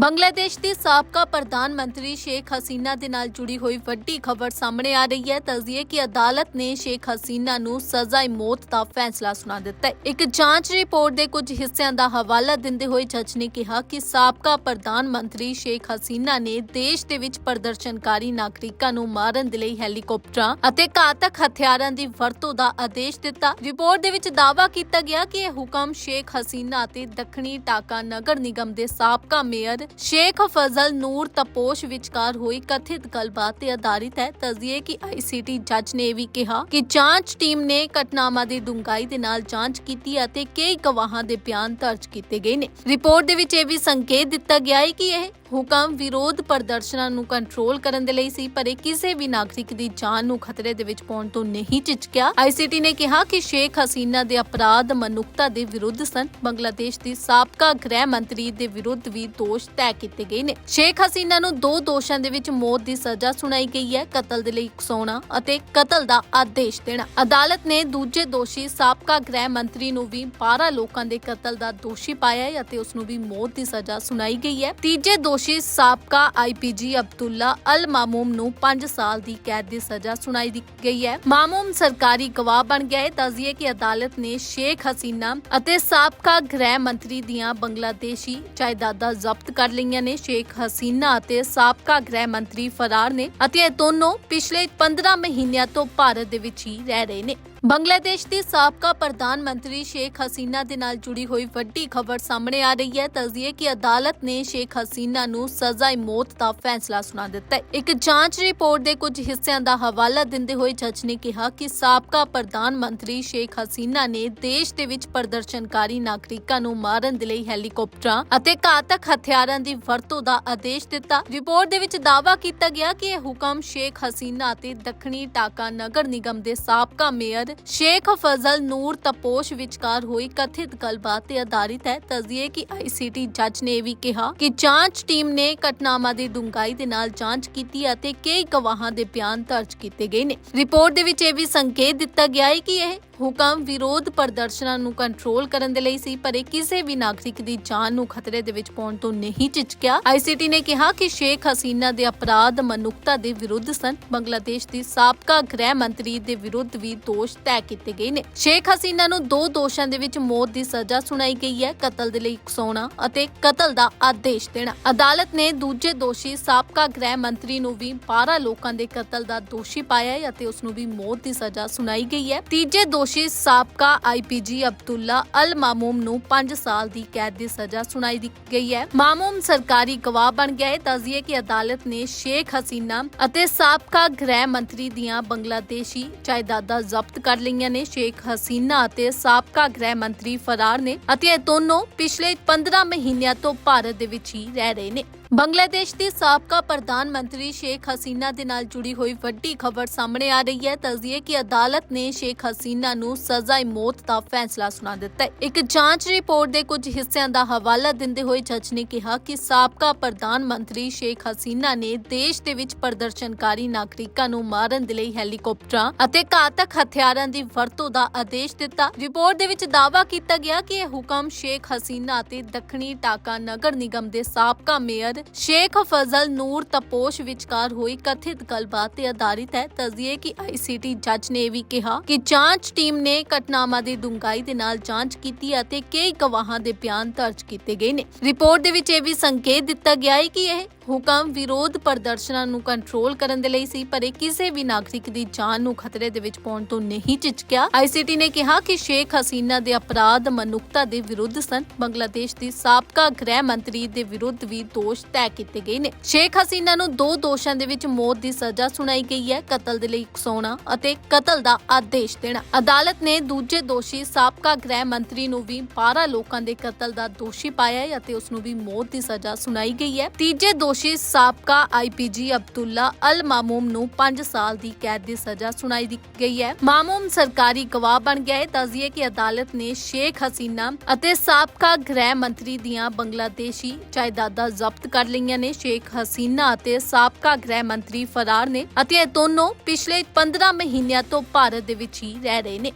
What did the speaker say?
ਬੰਗਲਾਦੇਸ਼ ਦੀ ਸਾਬਕਾ ਪ੍ਰਧਾਨ ਮੰਤਰੀ ਸ਼ੇਖ ਹਸੀਨਾ ਦੇ ਨਾਲ ਜੁੜੀ ਹੋਈ ਵੱਡੀ ਖਬਰ ਸਾਹਮਣੇ ਆ ਰਹੀ ਹੈ। ਤਸਦੀਏ ਕਿ ਅਦਾਲਤ ਨੇ ਸ਼ੇਖ ਹਸੀਨਾ ਨੂੰ ਸਜ਼ਾ ਮੌਤ ਦਾ ਫੈਸਲਾ ਸੁਣਾ ਦਿੱਤਾ ਹੈ। ਇੱਕ ਜਾਂਚ ਰਿਪੋਰਟ ਦੇ ਕੁਝ ਹਿੱਸਿਆਂ ਦਾ ਹਵਾਲਾ ਦਿੰਦੇ ਹੋਏ ਜੱਜ ਨੇ ਕਿਹਾ ਕਿ ਸਾਬਕਾ ਪ੍ਰਧਾਨ ਮੰਤਰੀ ਸ਼ੇਖ ਹਸੀਨਾ ਨੇ ਦੇਸ਼ ਦੇ ਵਿੱਚ ਪ੍ਰਦਰਸ਼ਨਕਾਰੀ ਨਾਗਰਿਕਾਂ ਨੂੰ ਮਾਰਨ ਦੇ ਲਈ ਹੈਲੀਕਾਪਟਰਾਂ ਅਤੇ ਘਾਤਕ ਹਥਿਆਰਾਂ ਦੀ ਵਰਤੋਂ ਦਾ ਆਦੇਸ਼ ਦਿੱਤਾ। ਰਿਪੋਰਟ ਦੇ ਵਿੱਚ ਦਾਅਵਾ ਕੀਤਾ ਗਿਆ ਕਿ ਇਹ ਹੁਕਮ ਸ਼ੇਖ ਹਸੀਨਾ ਅਤੇ ਦੱਖਣੀ ਟਾਕਾ ਨਗਰ ਨਿਗਮ ਦੇ ਸਾਬਕਾ ਮੇਅਰ ਸ਼ੇਖ ਫਜ਼ਲ ਨੂਰ ਤਪੋਸ਼ ਵਿਚਕਾਰ ਹੋਈ ਕਥਿਤ ਗੱਲਬਾਤ ਤੇ ਆਧਾਰਿਤ ਹੈ। ਤਸਦੀਏ ਕਿ ਆਈਸੀਟੀ ਜੱਜ ਨੇ ਇਹ ਵੀ ਕਿਹਾ ਕਿ ਜਾਂਚ ਟੀਮ ਨੇ ਘਟਨਾਵਾਂ ਦੀ ਡੂੰਘਾਈ ਦੇ ਨਾਲ ਜਾਂਚ ਕੀਤੀ ਅਤੇ ਕਈ ਗਵਾਹਾਂ ਦੇ ਬਿਆਨ ਦਰਜ ਕੀਤੇ ਗਏ ਨੇ। ਰਿਪੋਰਟ ਦੇ ਵਿੱਚ ਇਹ ਵੀ ਸੰਕੇਤ ਦਿੱਤਾ ਗਿਆ ਹੈ ਕਿ ਇਹ ਹੁਕਮ ਵਿਰੋਧ ਪ੍ਰਦਰਸ਼ਨਾਂ ਨੂੰ ਕੰਟਰੋਲ ਕਰਨ ਦੇ ਲਈ ਸੀ, ਪਰ ਇਹ ਕਿਸੇ ਵੀ ਨਾਗਰਿਕ ਦੀ ਜਾਨ ਨੂੰ ਖਤਰੇ ਦੇ ਵਿੱਚ ਪਾਉਣ ਤੋਂ ਨਹੀਂ ਝਿਜਕਿਆ। ਆਈਸੀਟੀ ਨੇ ਕਿਹਾ ਕਿ ਸ਼ੇਖ ਹਸੀਨਾ ਦੇ ਅਪਰਾਧ ਮਨੁੱਖਤਾ ਦੇ ਵਿਰੁੱਧ ਸਨ। ਬੰਗਲਾਦੇਸ਼ ਦੀ ਸਾਬਕਾ ਗ੍ਰਹਿ ਮੰਤਰੀ ਦੇ ਵਿਰੁੱਧ ਵੀ ਦੋਸ਼ ਤੈਅ ਕੀਤੇ ਗਏ ਨੇ। ਸ਼ੇਖ ਹਸੀਨਾ ਨੂੰ ਦੋ ਦੋਸ਼ਾਂ ਦੇ ਵਿੱਚ ਮੌਤ ਦੀ ਸਜ਼ਾ ਸੁਣਾਈ ਗਈ ਹੈ, ਕਤਲ ਦੇ ਲਈ ਉਕਸਾਉਣਾ ਅਤੇ ਕਤਲ ਦਾ ਆਦੇਸ਼ ਦੇਣਾ। ਅਦਾਲਤ ਨੇ ਦੂਜੇ ਦੋਸ਼ੀ ਸਾਬਕਾ ਗ੍ਰਹਿ ਮੰਤਰੀ ਨੂੰ ਵੀ 12 ਲੋਕਾਂ ਦੇ ਕਤਲ ਦਾ ਦੋਸ਼ੀ ਪਾਇਆ ਹੈ ਅਤੇ ਉਸ ਨੂੰ ਵੀ ਮੌਤ ਦੀ ਸਜ਼ਾ ਸੁਣਾਈ ਗਈ ਹੈ। ਤੀਜੇ ਦੋਸ਼ੀ ਸਾਬਕਾ ਆਈਪੀਜੀ ਅਬਦੁੱਲਾ ਅਲ ਮਾਮੂਮ ਨੂੰ 5 ਸਾਲ ਦੀ ਕੈਦ ਦੀ ਸਜ਼ਾ ਸੁਣਾਈ ਦੀ ਗਈ ਹੈ। ਮਾਮੂਮ ਸਰਕਾਰੀ ਗਵਾਹ ਬਣ ਗਿਆ ਹੈ। ਦੱਸਿਏ ਕਿ ਅਦਾਲਤ ਨੇ ਸ਼ੇਖ ਹਸੀਨਾ ਅਤੇ ਸਾਬਕਾ ਗ੍ਰਹਿ ਮੰਤਰੀ ਦੀਆਂ ਬੰਗਲਾਦੇਸ਼ੀ ਜਾਇਦਾਦਾਂ ਜ਼ਬਤ ਕਰ ਲਈਆਂ ਨੇ। ਸ਼ੇਖ ਹਸੀਨਾ ਅਤੇ ਸਾਬਕਾ ਗ੍ਰਹਿ ਮੰਤਰੀ ਫਰਾਰ ਨੇ ਅਤੇ ਇਹ ਦੋਨੋਂ ਪਿਛਲੇ 15 ਮਹੀਨਿਆਂ ਤੋਂ ਭਾਰਤ ਦੇ ਵਿੱਚ ਹੀ ਰਹਿ ਰਹੇ ਨੇ। ਬੰਗਲਾਦੇਸ਼ ਦੀ ਸਾਬਕਾ ਪ੍ਰਧਾਨ ਮੰਤਰੀ ਸ਼ੇਖ ਹਸੀਨਾ ਦੇ ਨਾਲ ਜੁੜੀ ਹੋਈ ਵੱਡੀ ਖਬਰ ਸਾਹਮਣੇ ਆ ਰਹੀ ਹੈ। ਤਸਦੀਏ ਕਿ ਅਦਾਲਤ ਨੇ ਸ਼ੇਖ ਹਸੀਨਾ ਨੂੰ ਸਜ਼ਾ ਮੌਤ ਦਾ ਫੈਸਲਾ ਸੁਣਾ ਦਿੱਤਾ ਹੈ। ਇੱਕ ਜਾਂਚ ਰਿਪੋਰਟ ਦੇ ਕੁਝ ਹਿੱਸਿਆਂ ਦਾ ਹਵਾਲਾ ਦਿੰਦੇ ਹੋਏ ਜੱਜ ਨੇ ਕਿਹਾ ਕਿ ਸਾਬਕਾ ਪ੍ਰਧਾਨ ਮੰਤਰੀ ਸ਼ੇਖ ਹਸੀਨਾ ਨੇ ਦੇਸ਼ ਦੇ ਵਿੱਚ ਪ੍ਰਦਰਸ਼ਨਕਾਰੀ ਨਾਗਰਿਕਾਂ ਨੂੰ ਮਾਰਨ ਦੇ ਲਈ ਹੈਲੀਕਾਪਟਰਾਂ ਅਤੇ ਘਾਤਕ ਹਥਿਆਰਾਂ ਦੀ ਵਰਤੋਂ ਦਾ ਆਦੇਸ਼ ਦਿੱਤਾ। ਰਿਪੋਰਟ ਦੇ ਵਿੱਚ ਦਾਅਵਾ ਕੀਤਾ ਗਿਆ ਕਿ ਇਹ ਹੁਕਮ ਸ਼ੇਖ ਹਸੀਨਾ ਅਤੇ ਦੱਖਣੀ ਟਾਕਾ ਨਗਰ ਨਿਗਮ ਦੇ ਸਾਬਕਾ ਮੇਅਰ ਸ਼ੇਖ ਫਜ਼ਲ ਨੂਰ ਤਪੋਸ਼ ਵਿਚਕਾਰ ਹੋਈ ਕਥਿਤ ਗੱਲਬਾਤ ਤੇ ਆਧਾਰਿਤ ਹੈ। ਤਸਦੀਏ ਕਿ ਆਈਸੀਟੀ ਜੱਜ ਨੇ ਇਹ ਵੀ ਕਿਹਾ ਕਿ ਜਾਂਚ ਟੀਮ ਨੇ ਘਟਨਾਵਾਂ ਦੀ ਡੂੰਘਾਈ ਦੇ ਨਾਲ ਜਾਂਚ ਕੀਤੀ ਅਤੇ ਕਈ ਗਵਾਹਾਂ ਦੇ ਬਿਆਨ ਦਰਜ ਕੀਤੇ ਗਏ ਨੇ। ਰਿਪੋਰਟ ਦੇ ਵਿੱਚ ਇਹ ਵੀ ਸੰਕੇਤ ਦਿੱਤਾ ਗਿਆ ਹੈ ਕਿ ਇਹ ਹੁਕਮ ਵਿਰੋਧ ਪ੍ਰਦਰਸ਼ਨਾਂ ਨੂੰ ਕੰਟਰੋਲ ਕਰਨ ਦੇ ਲਈ ਸੀ, ਪਰ ਇਹ ਕਿਸੇ ਵੀ ਨਾਗਰਿਕ ਦੀ ਜਾਨ ਨੂੰ ਖਤਰੇ ਦੇ ਵਿੱਚ ਪਾਉਣ ਤੋਂ ਨਹੀਂ ਝਿਜਕਿਆ। ਆਈਸੀਟੀ ਨੇ ਕਿਹਾ ਕਿ ਸ਼ੇਖ ਹਸੀਨਾ ਦੇ ਅਪਰਾਧ ਮਨੁੱਖਤਾ ਦੇ ਵਿਰੁੱਧ ਸਨ। ਬੰਗਲਾਦੇਸ਼ ਦੀ ਸਾਬਕਾ ਗ੍ਰਹਿ ਮੰਤਰੀ ਦੇ ਵਿਰੁੱਧ ਵੀ ਦੋਸ਼ ਤੈਅ ਕੀਤੇ ਗਏ ਨੇ। ਸ਼ੇਖ ਹਸੀਨਾ ਨੂੰ ਦੋ ਦੋਸ਼ਾਂ ਦੇ ਵਿੱਚ ਮੌਤ ਦੀ ਸਜ਼ਾ ਸੁਣਾਈ ਗਈ ਹੈ, ਕਤਲ ਦੇ ਲਈ ਉਕਸਾਉਣਾ ਅਤੇ ਕਤਲ ਦਾ ਆਦੇਸ਼ ਦੇਣਾ। ਅਦਾਲਤ ਨੇ ਦੂਜੇ ਦੋਸ਼ੀ ਸਾਬਕਾ ਗ੍ਰਹਿ ਮੰਤਰੀ ਨੂੰ ਵੀ 12 ਲੋਕਾਂ ਦੇ ਕਤਲ ਦਾ ਦੋਸ਼ੀ ਪਾਇਆ ਹੈ ਅਤੇ ਉਸ ਨੂੰ ਵੀ ਮੌਤ ਦੀ ਸਜ਼ਾ ਸੁਣਾਈ ਗਈ ਹੈ। ਤੀਜੇ ਦੋਸ਼ੀ ਸਾਬਕਾ ਆਈਪੀਜੀ ਅਬਦੁੱਲਾ ਅਲ ਮਾਮੂਮ ਨੂੰ 5 ਸਾਲ ਦੀ ਕੈਦ ਦੀ ਸਜ਼ਾ ਸੁਣਾਈ ਦੀ ਗਈ ਹੈ। ਮਾਮੂਮ ਸਰਕਾਰੀ ਗਵਾਹ ਬਣ ਗਿਆ ਹੈ। ਦੱਸਿਏ ਕਿ ਅਦਾਲਤ ਨੇ ਸ਼ੇਖ ਹਸੀਨਾ ਅਤੇ ਸਾਬਕਾ ਗ੍ਰਹਿ ਮੰਤਰੀ ਦੀਆਂ ਬੰਗਲਾਦੇਸ਼ੀ ਜਾਇਦਾਦਾਂ ਜ਼ਬਤ ਕਰ ਲਈਆਂ ਨੇ। ਸ਼ੇਖ ਹਸੀਨਾ ਅਤੇ ਸਾਬਕਾ ਗ੍ਰਹਿ ਮੰਤਰੀ ਫਰਾਰ ਨੇ ਅਤੇ ਇਹ ਦੋਨੋਂ ਪਿਛਲੇ 15 ਮਹੀਨਿਆਂ ਤੋਂ ਭਾਰਤ ਦੇ ਵਿੱਚ ਹੀ ਰਹਿ ਰਹੇ ਨੇ। ਬੰਗਲਾਦੇਸ਼ ਦੀ ਸਾਬਕਾ ਪ੍ਰਧਾਨ ਮੰਤਰੀ ਸ਼ੇਖ ਹਸੀਨਾ ਦੇ ਨਾਲ ਜੁੜੀ ਹੋਈ ਵੱਡੀ ਖਬਰ ਸਾਹਮਣੇ ਆ ਰਹੀ ਹੈ। ਤਸਦੀਏ ਕਿ ਅਦਾਲਤ ਨੇ ਸ਼ੇਖ ਹਸੀਨਾ ਨੂੰ ਸਜ਼ਾ ਮੌਤ ਦਾ ਫੈਸਲਾ ਸੁਣਾ ਦਿੱਤਾ ਹੈ। ਇੱਕ ਜਾਂਚ ਰਿਪੋਰਟ ਦੇ ਕੁਝ ਹਿੱਸਿਆਂ ਦਾ ਹਵਾਲਾ ਦਿੰਦੇ ਹੋਏ ਜੱਜ ਨੇ ਕਿਹਾ ਕਿ ਸਾਬਕਾ ਪ੍ਰਧਾਨ ਮੰਤਰੀ ਸ਼ੇਖ ਹਸੀਨਾ ਨੇ ਦੇਸ਼ ਦੇ ਵਿੱਚ ਪ੍ਰਦਰਸ਼ਨਕਾਰੀ ਨਾਗਰਿਕਾਂ ਨੂੰ ਮਾਰਨ ਦੇ ਲਈ ਹੈਲੀਕਾਪਟਰਾਂ ਅਤੇ ਘਾਤਕ ਹਥਿਆਰਾਂ ਦੀ ਵਰਤੋਂ ਦਾ ਆਦੇਸ਼ ਦਿੱਤਾ। ਰਿਪੋਰਟ ਦੇ ਵਿੱਚ ਦਾਅਵਾ ਕੀਤਾ ਗਿਆ ਕਿ ਇਹ ਹੁਕਮ ਸ਼ੇਖ ਹਸੀਨਾ ਅਤੇ ਦੱਖਣੀ ਟਾਕਾ ਨਗਰ ਨਿਗਮ ਦੇ ਸਾਬਕਾ ਮੇਅਰ ਸ਼ੇਖ ਫਜ਼ਲ ਨੂਰ ਤਪੋਸ਼ ਵਿਚਕਾਰ ਹੋਈ ਕਥਿਤ ਗੱਲਬਾਤ ਤੇ ਆਧਾਰਿਤ ਹੈ। ਤਸਦੀਏ ਕਿ ਆਈਸੀਟੀ ਜੱਜ ਨੇ ਇਹ ਵੀ ਕਿਹਾ ਕਿ ਜਾਂਚ ਟੀਮ ਨੇ ਘਟਨਾਵਾਂ ਦੀ ਡੂੰਘਾਈ ਦੇ ਨਾਲ ਜਾਂਚ ਕੀਤੀ ਅਤੇ ਕਈ ਗਵਾਹਾਂ ਦੇ ਬਿਆਨ ਦਰਜ ਕੀਤੇ ਗਏ ਨੇ। ਰਿਪੋਰਟ ਦੇ ਵਿੱਚ ਇਹ ਵੀ ਸੰਕੇਤ ਦਿੱਤਾ ਗਿਆ ਹੈ ਕਿ ਇਹ ਹੁਕਮ ਵਿਰੋਧ ਪ੍ਰਦਰਸ਼ਨਾਂ ਨੂੰ ਕੰਟਰੋਲ ਕਰਨ ਦੇ ਲਈ ਸੀ, ਪਰ ਇਹ ਕਿਸੇ ਵੀ ਨਾਗਰਿਕ ਦੀ ਜਾਨ ਨੂੰ ਖਤਰੇ ਦੇ ਵਿੱਚ ਪਾਉਣ ਤੋਂ ਨਹੀਂ ਝਿਜਕਿਆ। ਆਈਸੀਟੀ ਨੇ ਕਿਹਾ ਕਿ ਸ਼ੇਖ ਹਸੀਨਾ ਦੇ ਅਪਰਾਧ ਮਨੁੱਖਤਾ ਦੇ ਵਿਰੁੱਧ ਸਨ। ਬੰਗਲਾਦੇਸ਼ ਦੀ ਸਾਬਕਾ ਗ੍ਰਹਿ ਮੰਤਰੀ ਦੇ ਵਿਰੁੱਧ ਵੀ ਦੋਸ਼ ਤੈਅ ਕੀਤੇ ਗਏ ਨੇ। ਸ਼ੇਖ ਹਸੀਨਾ ਨੂੰ ਦੋ ਦੋਸ਼ਾਂ ਦੇ ਵਿੱਚ ਮੌਤ ਦੀ ਸਜ਼ਾ ਸੁਣਾਈ ਗਈ ਹੈ, ਕਤਲ ਦੇ ਲਈ ਉਕਸਾਉਣਾ ਅਤੇ ਕਤਲ ਦਾ ਆਦੇਸ਼ ਦੇਣਾ। ਅਦਾਲਤ ਨੇ ਦੂਜੇ ਦੋਸ਼ੀ ਸਾਬਕਾ ਗ੍ਰਹਿ ਮੰਤਰੀ ਨੂੰ ਵੀ 12 ਲੋਕਾਂ ਦੇ ਕਤਲ ਦਾ ਦੋਸ਼ੀ ਪਾਇਆ ਹੈ ਅਤੇ ਉਸ ਨੂੰ ਵੀ ਮੌਤ ਦੀ ਸਜ਼ਾ ਸੁਣਾਈ ਗਈ ਹੈ। ਤੀਜੇ ਦੋਸ਼ੀ ਸਾਬਕਾ ਆਈਪੀਜੀ ਅਬਦੁੱਲਾ ਅਲ ਮਾਮੂਮ ਨੂੰ 5 ਸਾਲ ਦੀ ਕੈਦ ਦੀ ਸਜ਼ਾ ਸੁਣਾਈ ਗਈ ਹੈ। ਮਾਮੂਮ ਸਰਕਾਰੀ ਗਵਾਹ ਬਣ ਗਿਆ ਹੈ। ਦੱਸਿਏ ਕਿ ਅਦਾਲਤ ਨੇ ਸ਼ੇਖ ਹਸੀਨਾ ਅਤੇ ਸਾਬਕਾ ਗ੍ਰਹਿ ਮੰਤਰੀ ਦੀਆਂ ਬੰਗਲਾਦੇਸ਼ੀ ਜਾਇਦਾਦਾਂ ਜ਼ਬਤ ਕਰ ਲਈਆਂ ਨੇ। ਸ਼ੇਖ ਹਸੀਨਾ ਅਤੇ ਸਾਬਕਾ ਗ੍ਰਹਿ ਮੰਤਰੀ ਫਰਾਰ ਨੇ ਅਤੇ ਇਹ ਦੋਨੋਂ ਪਿਛਲੇ 15 ਮਹੀਨਿਆਂ ਤੋਂ ਭਾਰਤ ਦੇ ਵਿੱਚ ਹੀ ਰਹਿ ਰਹੇ ਨੇ।